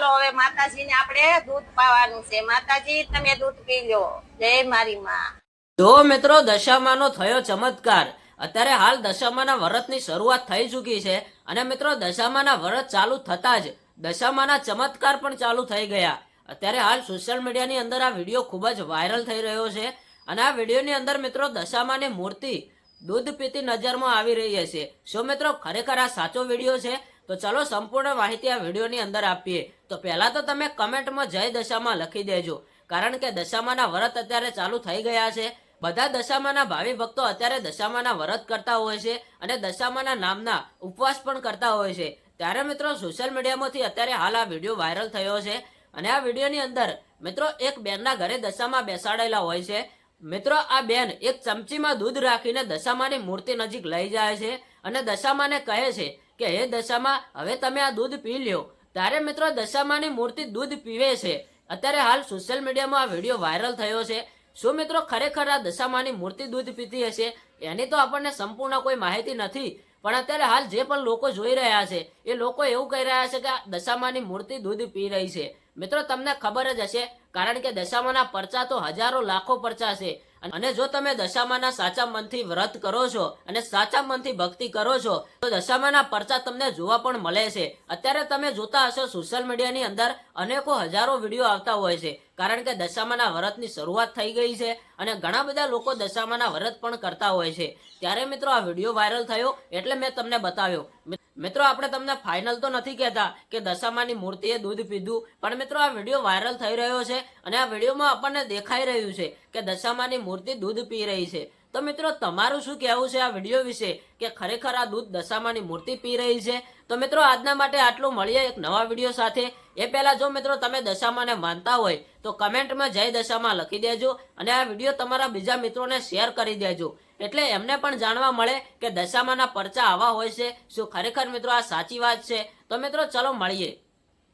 ચાલો, હવે માતાજીને આપણે દૂધ પાવાનું છે. માતાજી, તમે દૂધ પી લો. જય મારી માં. તો મિત્રો, દશામાનો થયો ચમત્કાર. અત્યારે હાલ દશામાના વ્રતની શરૂઆત થઈ ચૂકી છે અને મિત્રો, દશામાના વ્રત ચાલુ થતા જ દશામાના ચમત્કાર પણ ચાલુ થઈ ગયા. અત્યારે હાલ સોશિયલ મીડિયાની અંદર આ વીડિયો ખૂબ જ વાયરલ થઈ રહ્યો છે અને આ વિડીયોની અંદર મિત્રો, દશામાની મૂર્તિ દૂધ પીતી નજરમાં આવી રહી હશે. શું મિત્રો, ખરેખર આ સાચો વીડિયો છે? તો ચલો સંપૂર્ણ માહિતી આ વિડીયોની અંદર આપીએ. તો પહેલાં તો તમે કમેન્ટમાં જય દશામાં લખી દેજો. કારણ કે દશામાના વ્રત અત્યારે ચાલુ થઈ ગયા છે. બધા દશામાના ભાવિ ભક્તો અત્યારે દશામાના વ્રત કરતા હોય છે અને દશામાના નામના ઉપવાસ પણ કરતા હોય છે. ત્યારે મિત્રો સોશિયલ મીડિયામાંથી અત્યારે હાલ આ વીડિયો વાયરલ થયો છે અને આ વિડીયોની અંદર મિત્રો એક બેનના ઘરે દશામાં બેસાડેલા હોય છે. મિત્રો આ બેન એક ચમચીમાં દૂધ રાખીને દશામાની મૂર્તિ નજીક લઈ જાય છે અને દશામાને કહે છે કે હે દશામાં હવે તમે આ દૂધ પી લ્યો. ત્યારે મિત્રો દશામાની મૂર્તિ દૂધ પીવે છે. અત્યારે હાલ સોશિયલ મીડિયામાં આ વીડિયો વાયરલ થયો છે. શું મિત્રો ખરેખર આ દશામાની મૂર્તિ દૂધ પીતી હશે? એની તો આપણને સંપૂર્ણ કોઈ માહિતી નથી. પણ અત્યારે હાલ જે પણ લોકો જોઈ રહ્યા છે, એ લોકો એવું કહી રહ્યા છે કે દશામાની મૂર્તિ દૂધ પી રહી છે. મિત્રો, તમને ખબર જ હશે, કારણ કે દશામાના પરચા તો હજારો લાખો પરચા છે. અને જો તમે દશામાના સાચા મનથી વ્રત કરો છો અને સાચા મનથી ભક્તિ કરો છો, તો દશામાના પરચા તમને જોવા પણ મળે છે. અત્યારે તમે જોતા હશો સોશિયલ મીડિયાની અંદર અનેકો હજારો વીડિયો આવતા હોય છે. કારણ કે દશામાના વ્રતની શરૂઆત થઈ ગઈ છે અને ઘણા બધા લોકો દશામાના વ્રત પણ કરતા હોય છે. ત્યારે મિત્રો આ વીડિયો વાયરલ થયો એટલે મેં તમને બતાવ્યો. મિત્રો, આપણે તમને ફાઇનલ તો નથી કહેતા કે દશામાની મૂર્તિએ દૂધ પીધું, પણ મિત્રો આ વીડિયો વાયરલ થઈ રહ્યો છે અને આ વિડીયોમાં આપણને દેખાઈ રહ્યું છે કે દશામાની મૂર્તિ દૂધ પી રહી છે. તો મિત્રો, તમારું શું કહેવું છે આ વીડિયો વિશે? કે ખરેખર આ દૂધ દશામાની મૂર્તિ પી રહી છે? તો મિત્રો, આજના માટે આટલું. મળીએ એક નવા વીડિયો સાથે. એ પહેલા જો મિત્રો, તમે દશામાને માનતા હોય, તો કમેન્ટમાં જય દશામાં લખી દેજો અને આ વીડિયો તમારા બીજા મિત્રોને શેર કરી દેજો. એટલે એમને પણ જાણવા મળે કે દશામાના પરચા આવા હોય છે. શું ખરેખર મિત્રો આ સાચી વાત છે? તો મિત્રો, ચલો મળીએ.